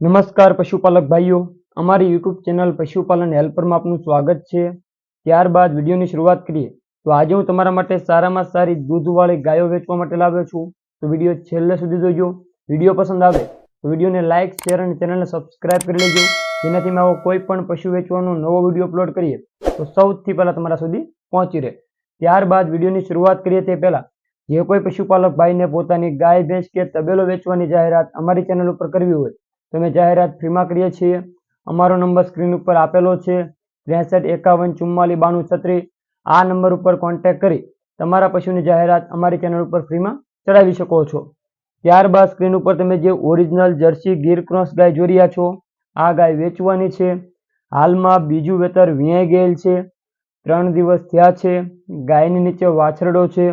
નમસ્કાર પશુપાલક ભાઈઓ, અમારી યુટ્યુબ ચેનલ પશુપાલન હેલ્પરમાં આપનું સ્વાગત છે. ત્યારબાદ વિડીયોની શરૂઆત કરીએ. તો આજે હું તમારા માટે સારામાં સારી દૂધવાળી ગાયો વેચવા માટે લાવ્યો છું. તો વીડિયો છેલ્લે સુધી જોજો. વીડિયો પસંદ આવે તો વિડીયોને લાઇક શેર અને ચેનલને સબસ્ક્રાઇબ કરી લેજો. જેનાથી મેં આવો કોઈ પણ પશુ વેચવાનો નવો વીડિયો અપલોડ કરીએ. તો સૌથી પહેલાં તમારા સુધી પહોંચી રહે. ત્યારબાદ વિડીયોની શરૂઆત કરીએ તે પહેલાં, જે કોઈ પશુપાલક ભાઈને પોતાની ગાય, ભેંસ કે તબેલો વેચવાની જાહેરાત અમારી ચેનલ ઉપર કરવી હોય તો અમે જાહેરાત ફ્રીમાં કરીએ છીએ. અમારો નંબર સ્ક્રીન ઉપર આપેલો છે. ત્રેસઠ એકાવન ચુમ્માલીસ બાણું છત્રીસ. આ નંબર ઉપર કોન્ટેક કરી તમારા પશુની જાહેરાત અમારી ચેનલ ઉપર ફ્રીમાં ચડાવી શકો છો. ત્યારબાદ સ્ક્રીન ઉપર તમે જે ઓરિજિનલ જર્સી ગીર ક્રોસ ગાય જોઈ રહ્યા છો, આ ગાય વેચવાની છે. હાલમાં બીજું વેતર વિયાઈ ગયેલ છે. ત્રણ દિવસ થયા છે. ગાયની નીચે વાછરડો છે.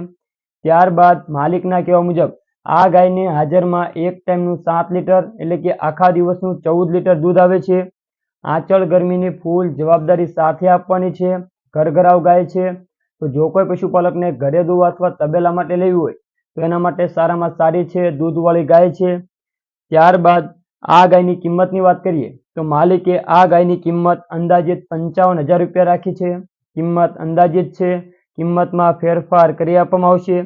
ત્યારબાદ માલિકના કહેવા મુજબ આ ગાયને હાજરમાં એક ટાઈમનું સાત લીટર એટલે કે આખા દિવસનું ચૌદ લીટર દૂધ આવે છે. આંચળ ગરમીની ફૂલ જવાબદારી સાથે આપવાની છે. ઘરઘરાવ ગાય છે. તો જો કોઈ પશુપાલકને ઘરે દોવા અથવા તબેલા માટે લેવી હોય, તો એના માટે સારામાં સારી છે દૂધવાળી ગાય છે. ત્યારબાદ આ ગાયની કિંમતની વાત કરીએ, તો માલિકે આ ગાયની કિંમત અંદાજિત પંચાવન હજાર રૂપિયા રાખી છે. કિંમત અંદાજિત છે. કિંમતમાં ફેરફાર કરી આપવામાં આવશે.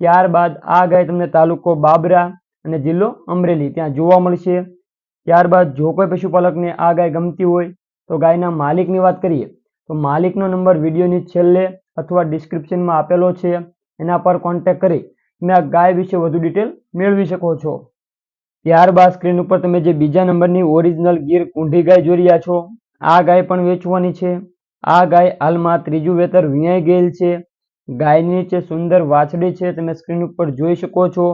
ત્યારબાદ આ ગાય તમને તાલુકો બાબરા અને જિલ્લો અમરેલી ત્યાં જોવા મળશે. ત્યારબાદ જો કોઈ પશુપાલકને આ ગાય ગમતી હોય તો ગાયના માલિકની વાત કરીએ તો માલિકનો નંબર વિડીયોની છેલ્લે અથવા ડિસ્ક્રિપ્શનમાં આપેલો છે. એના પર કોન્ટેક્ટ કરી તમે આ ગાય વિશે વધુ ડિટેલ મેળવી શકો છો. ત્યારબાદ સ્ક્રીન ઉપર તમે જે બીજા નંબરની ઓરિજિનલ ગીર કુંઢી ગાય જોઈ રહ્યા છો, આ ગાય પણ વેચવાની છે. આ ગાય હાલમાં ત્રીજું વેતર વિયાઈ ગયેલ છે. ગાયની નીચે સુંદર વાછડી છે, તમે સ્ક્રીન ઉપર જોઈ શકો છો.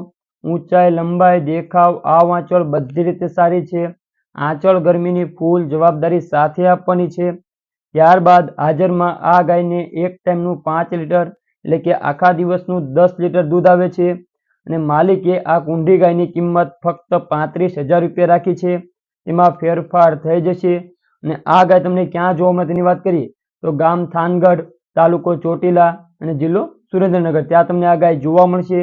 ઊંચાઈ, લંબાઈ, દેખાવ આ આંચળ બધી રીતે સારી છે. આંચળ ગરમીની ફૂલ જવાબદારી સાથે આપવાની છે. ત્યારબાદ હાજરમાં આ ગાયને એક ટાઈમનું પાંચ લીટર એટલે કે આખા દિવસનું દસ લીટર દૂધ આવે છે અને માલિકે આ કુંડી ગાયની કિંમત ફક્ત પાંત્રીસ હજાર રૂપિયા રાખી છે. એમાં ફેરફાર થઈ જશે અને આ ગાય તમને ક્યાં જોવા મળે તેની વાત કરીએ તો ગામ થાનગઢ, તાલુકો ચોટીલા અને જિલ્લો સુરેન્દ્રનગર. ત્યાં તમને આ ગાય જોવા મળશે.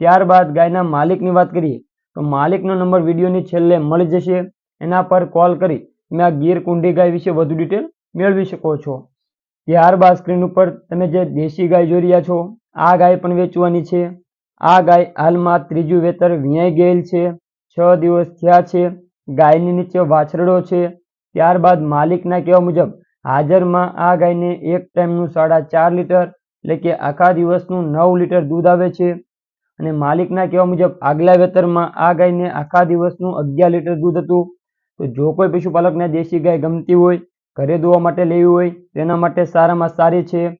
ત્યારબાદ ગાયના માલિકની વાત કરીએ, તો માલિકનો નંબર વિડીયોની છેલ્લે મળી જશે. એના પર કોલ કરી તમે આ ગીર કુંડી ગાય વિશે વધુ ડિટેલ મેળવી શકો છો. ત્યારબાદ સ્ક્રીન ઉપર તમે જે દેશી ગાય જોઈ રહ્યા છો, આ ગાય પણ વેચવાની છે. આ ગાય હાલમાં ત્રીજું વેતર વિયાઈ ગયેલ છે. છ દિવસ થયા છે. ગાયની નીચે વાછરડો છે. ત્યારબાદ માલિકના કહેવા મુજબ, હાજરમાં આ ગાયને એક ટાઈમનું સાડા ચાર લીટર એટલે કે આખા દિવસનું નવ લીટર દૂધ આવે છે. અને માલિકના કહેવા મુજબ, આગલા વેતરમાં આ ગાયને આખા દિવસનું અગિયાર લીટર દૂધ હતું. તો જો કોઈ પશુપાલકને દેશી ગાય ગમતી હોય, ઘરે દોવા માટે લેવી હોય, તેના માટે સારામાં સારી છે.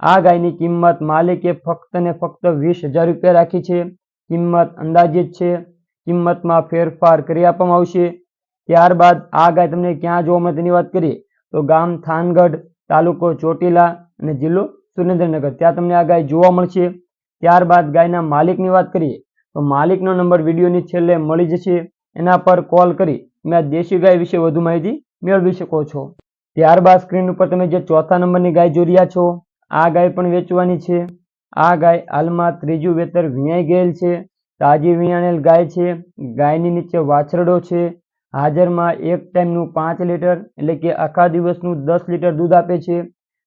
આ ગાયની કિંમત માલિકે ફક્ત ને ફક્ત વીસ હજાર રૂપિયા રાખી છે. કિંમત અંદાજિત છે. કિંમતમાં ફેરફાર કરી આપવામાં આવશે. ત્યારબાદ આ ગાય તમને ક્યાં જોવા મળે તેની વાત કરીએ. તો ગામ થાનગઢ તાલુકો ચોટીલા અને જિલ્લો સુરેન્દ્રનગર. ત્યાં તમને આ ગાય જોવા મળશે. ત્યારબાદ ગાયના માલિકની વાત કરીએ, તો માલિકનો નંબર વિડીયોની છેલ્લે મળી જશે. એના પર કોલ કરી તમે આ દેશી ગાય વિશે વધુ માહિતી મેળવી શકો છો. ત્યારબાદ સ્ક્રીન ઉપર તમે જે ચોથા નંબરની ગાય જોઈ રહ્યા છો, આ ગાય પણ વેચવાની છે. આ ગાય હાલમાં ત્રીજું વેતર વિણાઈ ગયેલ છે. તાજી વિણાણેલ ગાય છે. ગાયની નીચે વાછરડો છે. હાજરમાં એક ટાઈમનું પાંચ લીટર એટલે કે આખા દિવસનું દસ લીટર દૂધ આપે છે.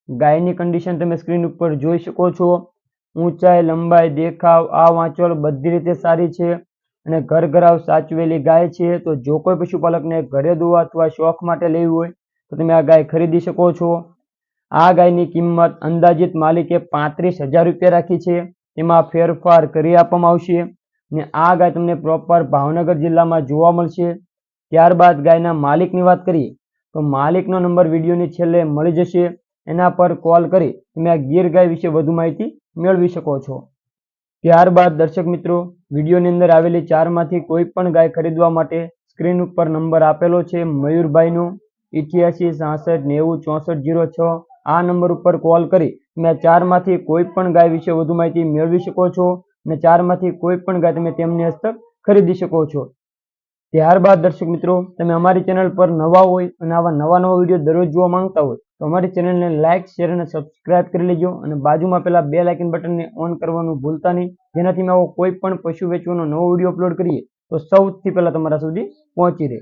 ગાયની કન્ડિશન તમે સ્ક્રીન ઉપર જોઈ શકો છો. ઊંચાઈ, લંબાઈ, દેખાવ, આ વાંચોળ બધી રીતે સારી છે અને ઘર ઘરાવ સાચવેલી ગાય છે. તો જો કોઈ પશુપાલકને ઘરે દોવા અથવા શોખ માટે લેવી હોય, તો તમે આ ગાય ખરીદી શકો છો. આ ગાયની કિંમત અંદાજિત માલિકે પાંત્રીસ હજાર રૂપિયા રાખી છે. એમાં ફેરફાર કરી આપવામાં આવશે ને આ ગાય તમને પ્રોપર ભાવનગર જિલ્લામાં જોવા મળશે. ત્યારબાદ ગાયના માલિકની વાત કરીએ, તો માલિકનો નંબર વિડીયોની છેલ્લે મળી જશે. એના પર કોલ કરી તમે આ ગીર ગાય વિશે વધુ માહિતી મેળવી શકો છો. ત્યારબાદ દર્શક મિત્રો, વિડીયોની અંદર આવેલી ચારમાંથી કોઈ પણ ગાય ખરીદવા માટે સ્ક્રીન ઉપર નંબર આપેલો છે મયુરભાઈનો, ઇઠ્યાસી, સાસઠ, નેવું, ચોસઠ, જીરો છ. આ નંબર ઉપર કોલ કરી તમે ચારમાંથી કોઈ પણ ગાય વિશે વધુ માહિતી મેળવી શકો છો અને ચારમાંથી કોઈ પણ ગાય તમે તેમની હસ્તક ખરીદી શકો છો. ત્યારબાદ દર્શક મિત્રો, તમે અમારી ચેનલ પર નવા હોય અને આવા નવા નવા વીડિયો દરરોજ જોવા માંગતા હોય, તો અમારી ચેનલને લાઇક શેર અને સબસ્ક્રાઇબ કરી લેજો અને બાજુમાં પેલા બે લાઇકન બટનને ઓન કરવાનું ભૂલતા નહીં. જેનાથી મેં આવો કોઈ પણ પશુ વેચવાનો નવો વીડિયો અપલોડ કરીએ, તો સૌથી પહેલાં તમારા સુધી પહોંચી રહે.